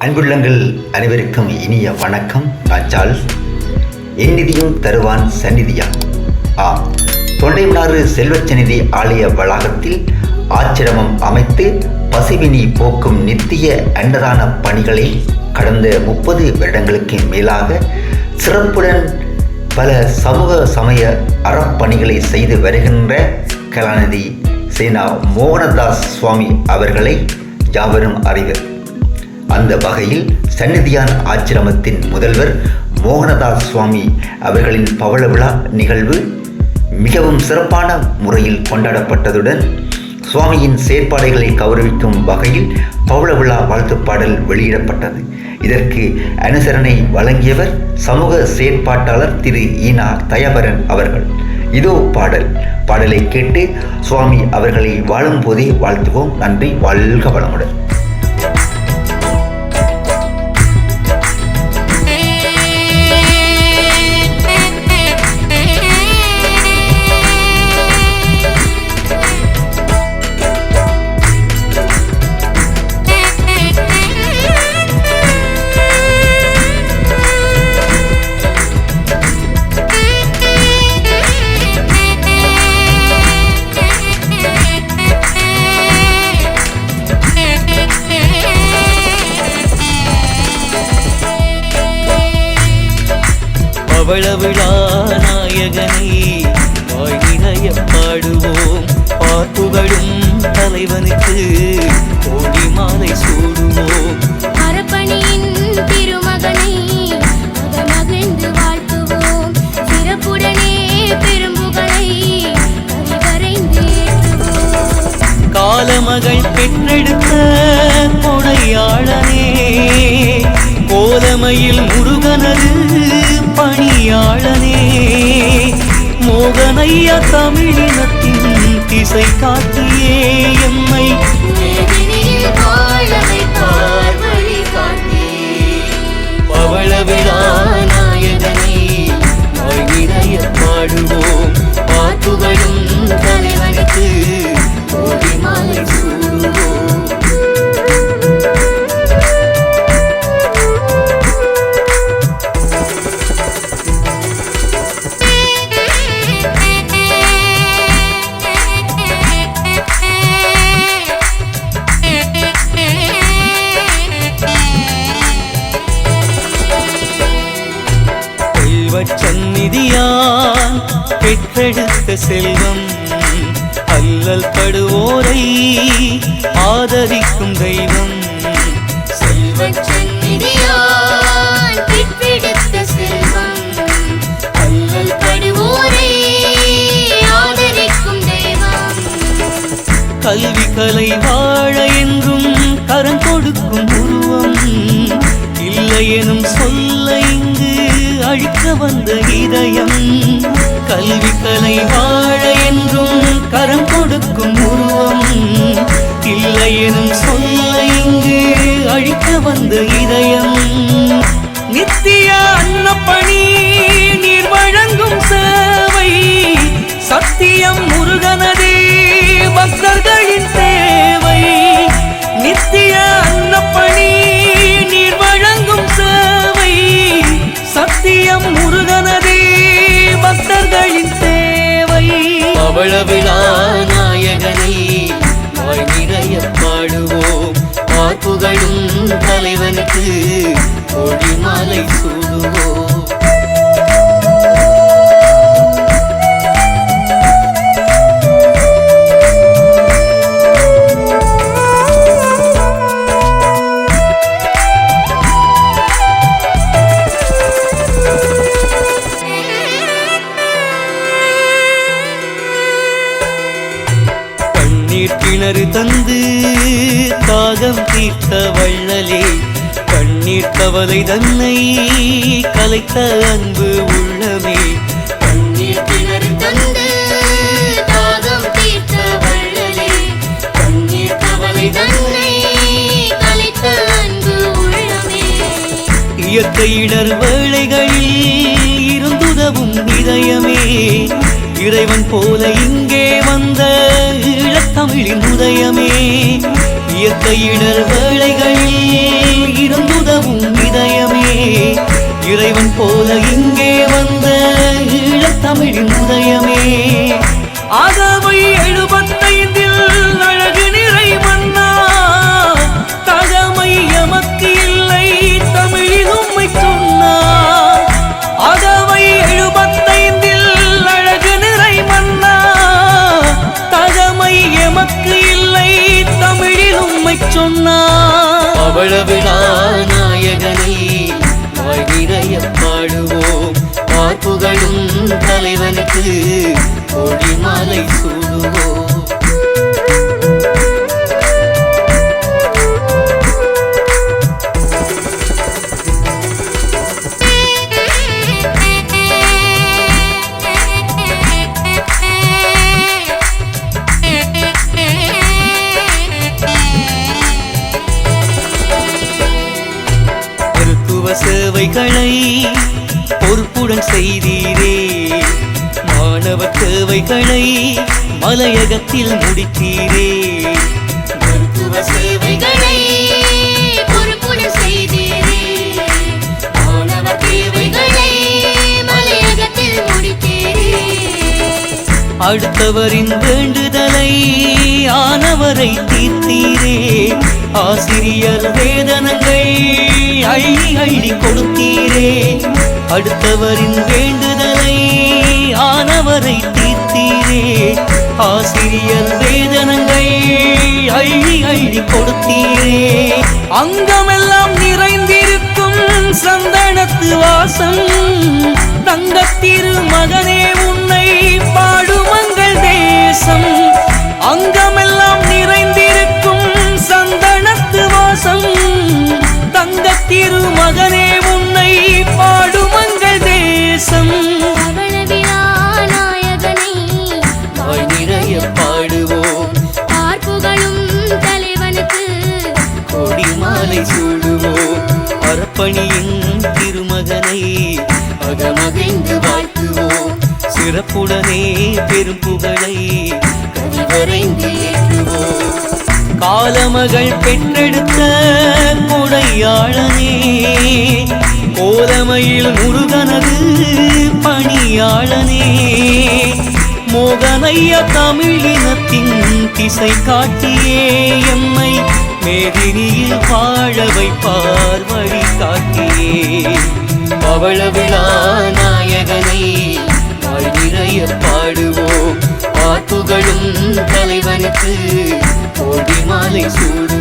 அன்புள்ளங்கள் அனைவருக்கும் இனிய வணக்கம். நான் சார்ல்ஸ் என் நிதியும் தருவான் சந்நிதியா. ஆம். தொண்டைமனாறு செல்வச்சநிதி ஆலய வளாகத்தில் ஆச்சிரமம் அமைத்து பசிவினி போக்கும் நித்திய அன்னதான பணிகளை கடந்த முப்பது வருடங்களுக்கு மேலாக சிறப்புடன் பல சமூக சமய அறப்பணிகளை செய்து வருகின்ற கலாநிதி சேனா மோகனதாஸ் சுவாமி அவர்களை யாவரும் அறிவர் அந்த வகையில் சந்நிதியான் ஆச்சிரமத்தின் முதல்வர் மோகனதாஸ் சுவாமி அவர்களின் பவள விழா நிகழ்வு மிகவும் சிறப்பான முறையில் கொண்டாடப்பட்டதுடன் சுவாமியின் செயற்பாடுகளை கௌரவிக்கும் வகையில் பவள விழா வாழ்த்து பாடல் வெளியிடப்பட்டது. இதற்கு அனுசரணை வழங்கியவர் சமூக செயற்பாட்டாளர் திரு ஈனா தயபரன் அவர்கள். இதோ பாடல். பாடலை கேட்டு சுவாமி அவர்களை வாழும்போதே வாழ்த்துவோம். நன்றி. வாழ்க வளமுடன். பவள விழா நாயகனை வாய் நிறைய பாடுவோம் பார்ப்புகளும் தலைவனுக்கு கோடி மாலை சூடுவோம். அறப்பணியின் திருமகனை மகமகிழ்ந்து வாழ்த்துவோம். சிறப்புடனே பெரும்புகளை காலமகள் பெற்றெடுத்த கொடையாளனே கோலமையில் முருகனது ஐயா தமிழினத்தின் திசை காட்டியே எம்மை செல்வச் சந்நிதியான் பெற்றெடுத்த செல்வம் அல்லல் படுவோரை ஆதரிக்கும் தெய்வம். செல்வச் சந்நிதியால் பெற்றெடுத்த செல்வம் அல்லல் படுவோரை ஆதரிக்கும் தெய்வம். கல்வி கலை வாழ என்றும் கரம் கொடுக்கும் உருவம் இல்லை எனும் சொல்ல அழிக்க வந்த இதயம் கல்வி கலை வாழ என்றும் கரம் கொடுக்கும் உருவம். இல்லை எனும் சொல்ல இங்கு அழிக்க வந்த இதயம். நித்திய அன்னப்பணி நீர் வழங்கும் சேவை. சத்தியம் முருகனதே பக்தர்களின் தேவை நித்திய அன்னப்பணி அவள விழா நாயகனை வாய் நிறைய பாடுவோம் பார்ப்புகளும் தலைவனுக்கு கொடி மாலை சூடுவோம். கண்ணீர் கிணறு தந்து தாகம் தீர்த்த வள்ளலே கண்ணீர் கவலை தன்னை கலைத்த அன்பு உள்ளமே. கண்ணீர் கிணறு தந்து தாகம் தீர்த்த வள்ளலே கண்ணீர் கவலை தன்னை கலைத்த அன்பு உள்ளமே. இயற்கை இடர் வேளைகளில் இருந்துதவும் இதயமே. இறைவன் போல இங்கே வந்த ஈழத்தமிழின் உதயமே இயற்கையிடர் வேளைகளில் இருந்துதவும் இதயமே. இறைவன் போல இங்கே வந்த ஈழத்தமிழின் உதயமே. ஆகாம சொன்னா? அவ்வளவு அவள விழா நாயகனை நிறைய பாடுவோம் பார்ப்புகளும் தலைவனுக்கு கொடிமாலை சூடுவோம். செய்தீரே. மாணவ தேவைகளை மலையகத்தில் முடித்தீரே. மருத்துவ சேவைகளை அடுத்தவரின் வேண்டுதலை ஆனவரை தீர்த்தீரே. ஆசிரியர் வேதனங்கள் அள்ளி அள்ளி கொடுத்தீரே. அடுத்தவரின் வேண்டுதலை ஆனவரை தீர்த்தீரே. ஆசிரியர் வேதனங்கள் அள்ளி அள்ளி கொடுத்தீரே. அங்கமெல்லாம் நிறைந்திருக்கும் சந்தனத்து வாசம் தங்கத்திரு மகனே. அறப்பணியின் திருமகனை அகமகிழ்ந்து வாழ்த்துவோம். சிறப்புடனே பெரும் புகழை கவிவரைந்து ஏற்றுவோம். காலமகள் பெற்றெடுத்த கொடையாளனே கோலமையில் முருகனது பணியாளனே மோகனைய தமிழினத்தின் திசை காட்டியே எம்மை மேதினியில் வாழ வைப்பார். அவள விழா நாயகனை நிறைய பாடுவோம். பாத்துகளும் தலைவனுக்கு கோடி மாலை சூடு